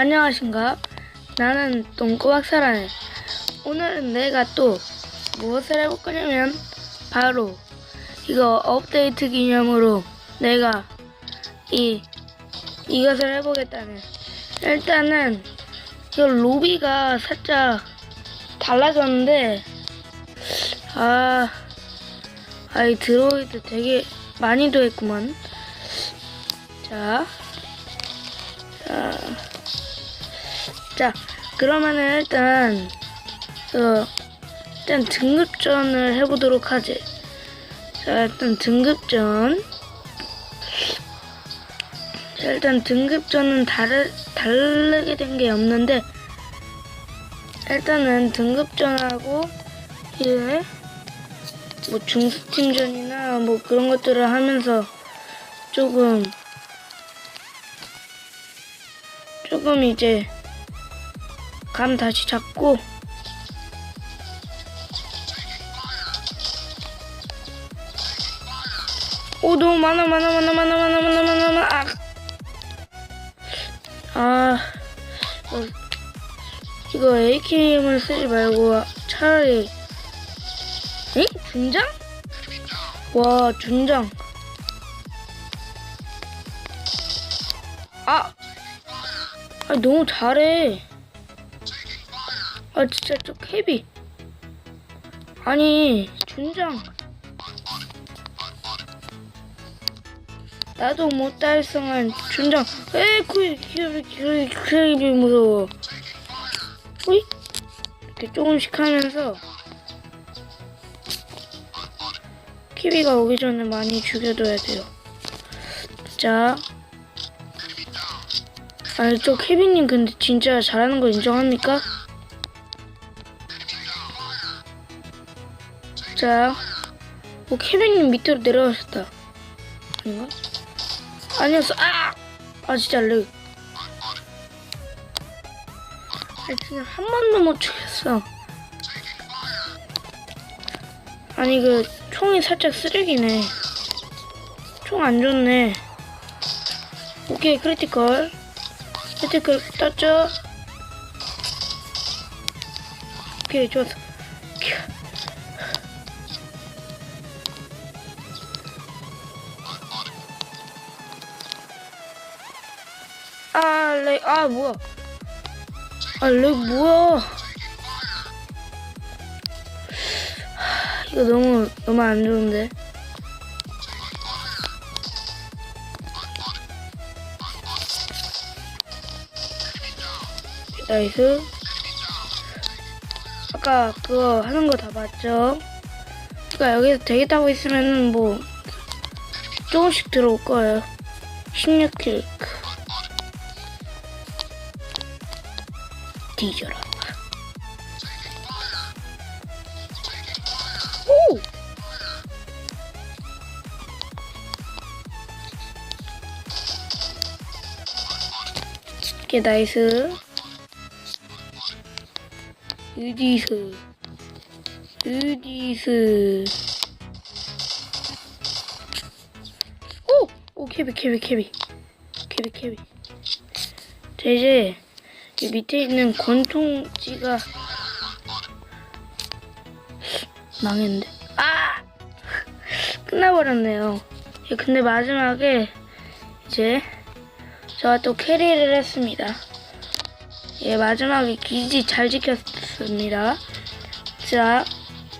안녕하신가? 나는 똥꼬박사라네. 오늘은 내가 또 무엇을 해볼 거냐면 바로 이거 업데이트 기념으로 내가 이 이것을 해보겠다네. 일단은 이 로비가 살짝 달라졌는데 아 아이 드로이드 되게 많이 더했구만. 자. 자. 자, 그러면은 일단, 어, 일단 등급전을 해보도록 하지. 자, 일단 등급전. 자, 일단 등급전은 다르, 다르게 된 게 없는데, 일단은 등급전하고, 이제, 뭐 중수팀전이나 뭐 그런 것들을 하면서 조금, 조금 이제, 감 다시 잡고 오 너무 많아 많아 많아 많아 많아 많아 많아 많아 아, 아. 어, 이거 AKM을 쓰지 말고 차라리 에? 중장? 와 중장. 아, 아 너무 잘해. 아 진짜 저 캐비. 아니 준장. 나도 못 달성한 준장. 에이 그 캐비 캐비 캐비 무서워. 우이. 이렇게 조금씩 하면서 키비가 오기 전에 많이 죽여둬야 돼요. 자 아니 저 케빈님 근데 진짜 잘하는 거 인정합니까? 자, 오 케빈님 밑으로 내려가셨다. 아닌가? 아니었어. 아! 아 진짜 렉. 아 진짜 한 번도 못 죽였어. 아니 그 총이 살짝 쓰레기네. 총 안 좋네. 오케이 크리티컬. 크리티컬 떴죠? 오케이 좋았어. 캬. 아, 렉, 아, 뭐야. 아, 렉, 뭐야. 하, 이거 너무, 너무 안 좋은데. 나이스. 아까 그거 하는 거 다 봤죠? 그니까 여기서 대기 타고 있으면 뭐, 조금씩 들어올 거예요. 16킬. 뒤져라. 오! 오케이, 나이스. 유디스. 유디스. 오! 오, 캐비, 캐비, 캐비. 캐비, 캐비. 자, 이제, 이 밑에 있는 권총지가 망했는데 아 끝나버렸네요 예, 근데 마지막에 이제 저가 또 캐리를 했습니다 예 마지막에 기지 잘 지켰 습니다. 자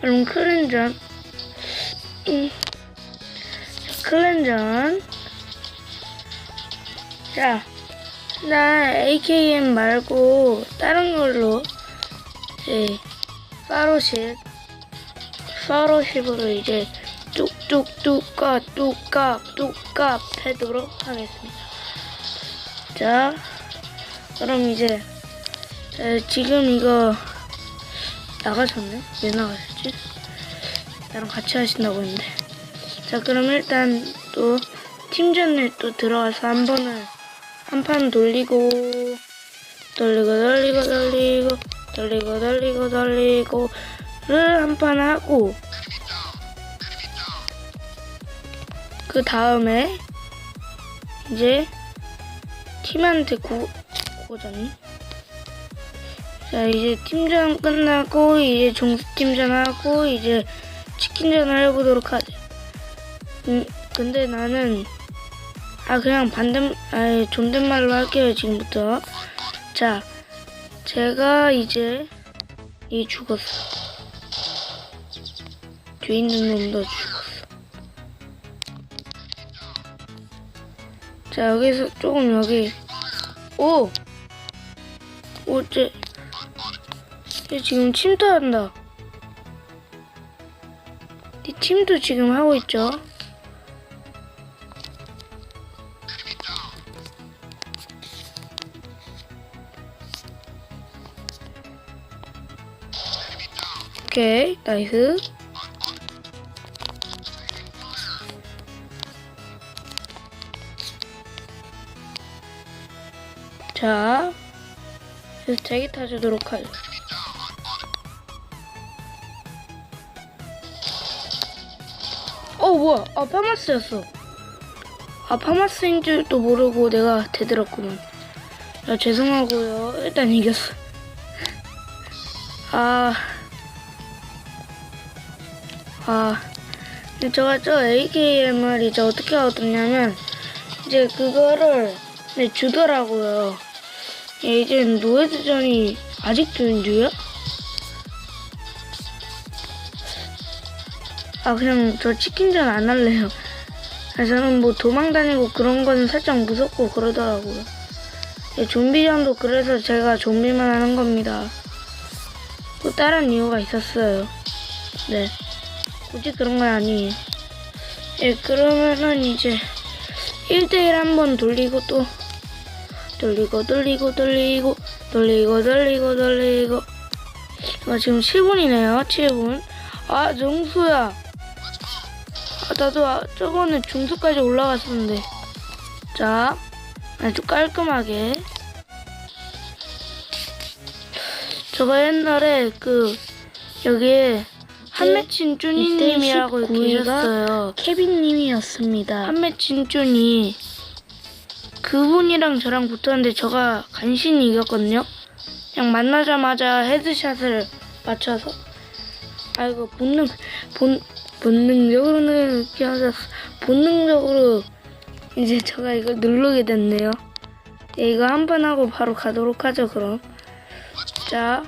그럼 클렌전 음, 클렌전 자 나 AKM 말고 다른 걸로 이제 파로십 파로십으로 이제 뚝뚝뚝까 뚝깍 뚝깍 해도록 하겠습니다. 자 그럼 이제 에, 지금 이거 나가셨네? 왜 나가셨지? 나랑 같이 하신다고 했는데 자 그럼 일단 또 팀전에 또 들어가서 한 번을 한 판 돌리고 돌리고 돌리고 돌리고 돌리고 돌리고 돌리고 를 한 판 하고 그 다음에 이제 팀한테 고, 꽂았니? 자 이제 팀전 끝나고 이제 종수팀전 하고 이제 치킨전을 해보도록 하죠. 음 근데 나는 아 그냥 반대 아 존댓말로 할게요 지금부터. 자 제가 이제 이 죽었어. 뒤에 있는 놈도 죽었어. 자 여기서 조금 여기 오! 어째 얘 지금 침투한다. 이 침도 지금 하고 있죠. 오케이, 나이스. 자, 그래서 대기 타주도록 하죠. 뭐야. 아, 파마스였어. 아, 파마스인 줄도 모르고 내가 대들었구만. 야, 죄송하고요. 일단 이겼어. 아, 아, 근데 제가 저 AKM을 이제 어떻게 얻었냐면, 이제 그거를 네, 주더라고요. 예, 이제 노예드전이 아직도 인주야? 아, 그냥 저 치킨전 안 할래요. 아, 저는 뭐 도망 다니고 그런 거는 살짝 무섭고 그러더라고요. 예, 좀비전도 그래서 제가 좀비만 하는 겁니다. 또 다른 이유가 있었어요. 네. 굳이 그런 건 아니에요. 예, 그러면은 이제 1대1 한번 돌리고 또 돌리고 돌리고 돌리고 돌리고 돌리고 돌리고 아, 지금 7분이네요 7분 아 정수야 아, 나도 아, 저번에 중수까지 올라갔었는데. 자 아주 깔끔하게. 저가 옛날에 그 여기에 한매친 쭈니님이라고 이때 19가 계셨어요. 케빈님이었습니다. 한매친 쭈니. 그분이랑 저랑 붙었는데 저가 간신히 이겼거든요. 그냥 만나자마자 헤드샷을 맞춰서. 아이고 본능 본 본능적으로는 기어졌어 본능적으로 이제 제가 이거 누르게 됐네요. 네, 이거 한판 하고 바로 가도록 하죠 그럼. 자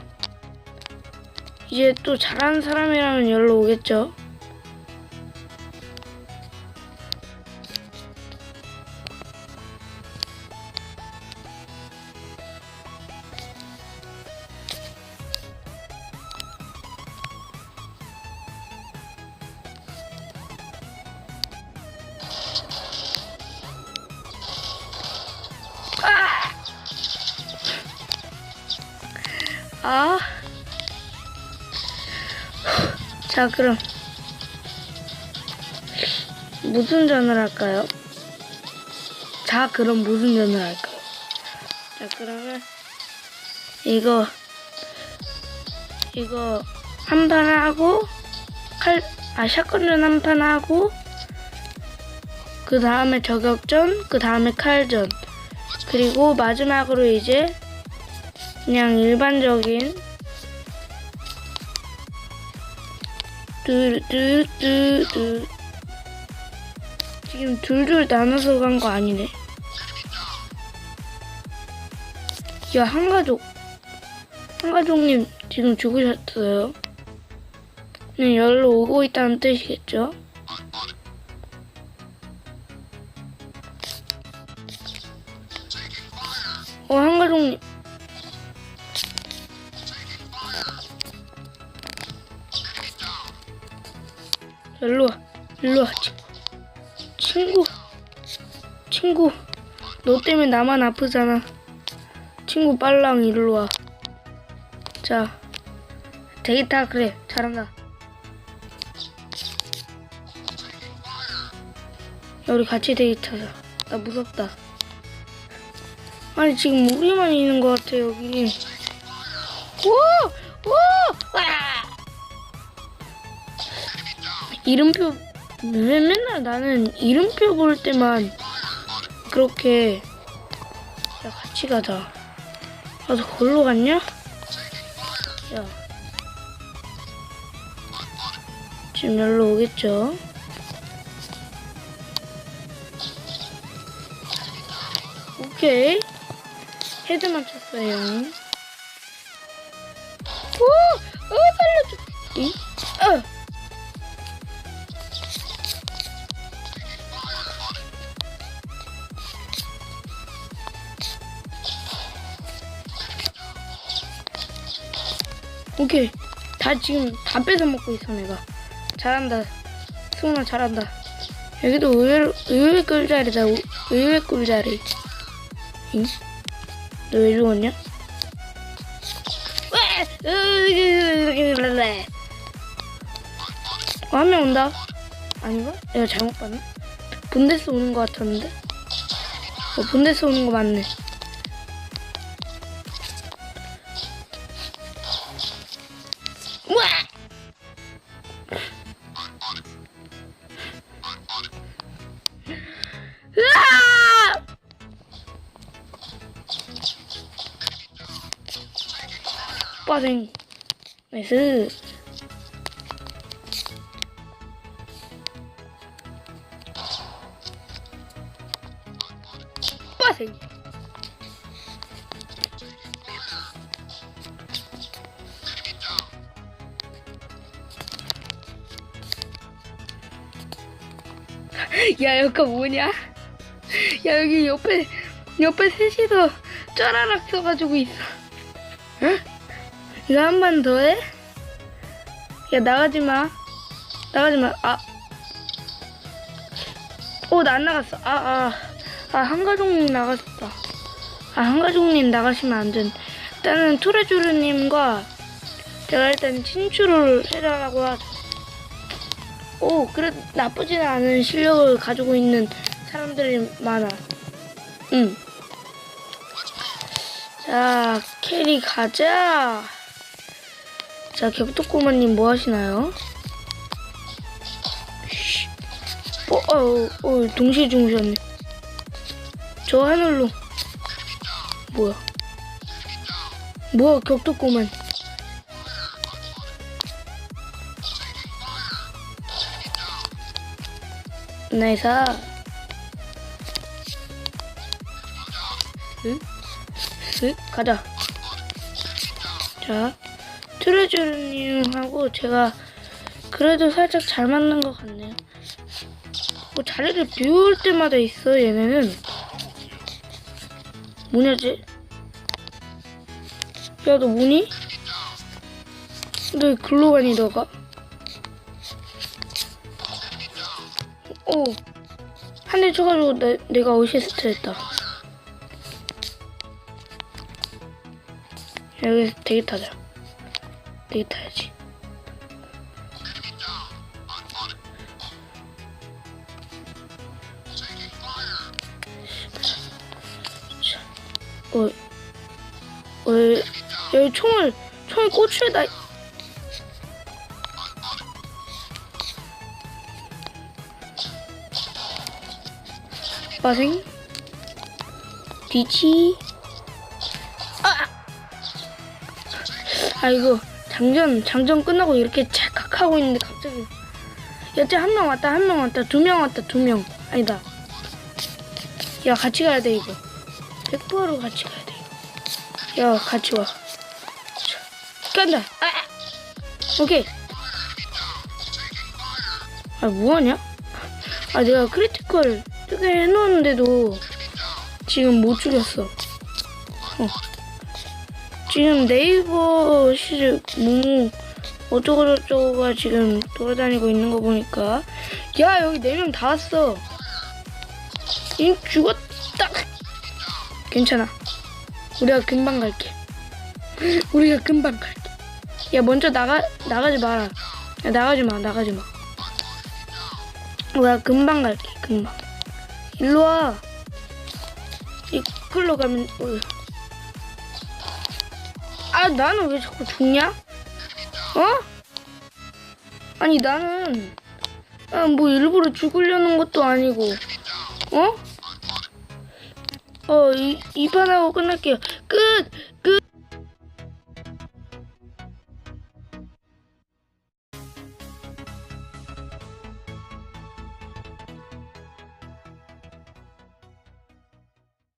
이제 또 잘하는 사람이라면 열로 오겠죠. 아. 자, 그럼 무슨 전을 할까요? 자, 그럼 무슨 전을 할까요? 자, 그러면 이거 이거 한 판 하고 칼, 아 샷건전 한 판 하고 그 다음에 저격전, 그 다음에 칼전 그리고 마지막으로 이제 그냥 일반적인 뚜뚜뚜뚜 지금 둘둘 나눠서 간 거 아니네. 야 한가족. 한가족님 지금 죽으셨어요. 네 열로 오고 있다는 뜻이겠죠? 어 한가족님 일로 와, 일로 와, 친구. 친구. 너 때문에 나만 아프잖아. 친구 빨랑 일로 와. 자, 타 그래, 잘한다. 야, 우리 같이 타자. 나 무섭다. 아니 지금 우리만 있는 것 같아 여기. 오, 오, 이름표 왜 맨날 나는 이름표 볼 때만 그렇게 야 같이 가자 아, 너 걸로 갔냐? 야. 지금 열로 오겠죠? 오케이. 헤드만 쳤어요. 오케이. 다 지금 다 뺏어 먹고 있어, 내가. 잘한다. 수은아, 잘한다. 여기도 의외로, 의외 꿀자리다, 우- 의외 꿀자리. 응? 너왜 죽었냐? 왜? 어, 한명 온다. 아닌가? 내가 잘못 봤나? 분데스 오는 것 같았는데? 어, 분데스 오는 거 맞네. 나이스. 빠생. 야, 여기 뭐냐? 야, 여기 옆에, 옆에 셋이서 쩌라락 써가지고 있어. 응? 이거 한 번 더 해? 야, 나가지 마. 나가지 마. 아. 오, 나 안 나갔어. 아, 아. 아, 한가족님 나갔다. 아, 한가족님 나가시면 안 된. 일단은 투레주르님과 제가 일단 친추를 해달라고 하죠. 오, 그래 나쁘진 않은 실력을 가지고 있는 사람들이 많아. 응. 자, 캐리 가자. 자, 격투꼬마님 뭐 하시나요? 쉬. 어, 어, 어, 동시에 주무셨네. 저 하늘로. 뭐야? 뭐야, 격투꼬만. 나이스. 응? 쓱 가자. 자, 트레저님하고 제가 그래도 살짝 잘 맞는 것 같네요. 뭐 자리를 비울 때마다 있어 얘네는. 뭐냐지? 야 너 뭐니? 너 글로 가니 너가? 오, 한 대 쳐가지고 내, 내가 어시스트 했다. 여기서 대기 타자. 대기 타야지. 자, 어, 어, 여기 총을, 총을 고추에다. 빠생. 뒤치. 아! 아이고 장전 장전 끝나고 이렇게 찰칵 하고 있는데 갑자기. 여태 한 명 왔다 한 명 왔다 두 명 왔다 두 명. 아니다. 야 같이 가야 돼 이거. 100%로 같이 가야 돼. 이거 야 같이 와. 자, 간다 아! 오케이. 아 뭐하냐? 아 내가 크리티컬 뜨게 해놓았는데도 지금 못 죽였어. 어. 지금 네이버 시즈 모모 어쩌고저쩌고가 지금 돌아다니고 있는 거 보니까. 야 여기 네 명 다 왔어. 이 죽었다. 괜찮아. 우리가 금방 갈게. 우리가 금방 갈게. 야 먼저 나가 나가지 마라 야 나가지 마 나가지 마. 우리가 금방 갈게 금방. 일로 와. 이끌로 가면 어. 아 나는 왜 자꾸 죽냐? 어? 아니 나는 아, 뭐 일부러 죽으려는 것도 아니고 어? 어 이, 이판하고 끝날게요 끝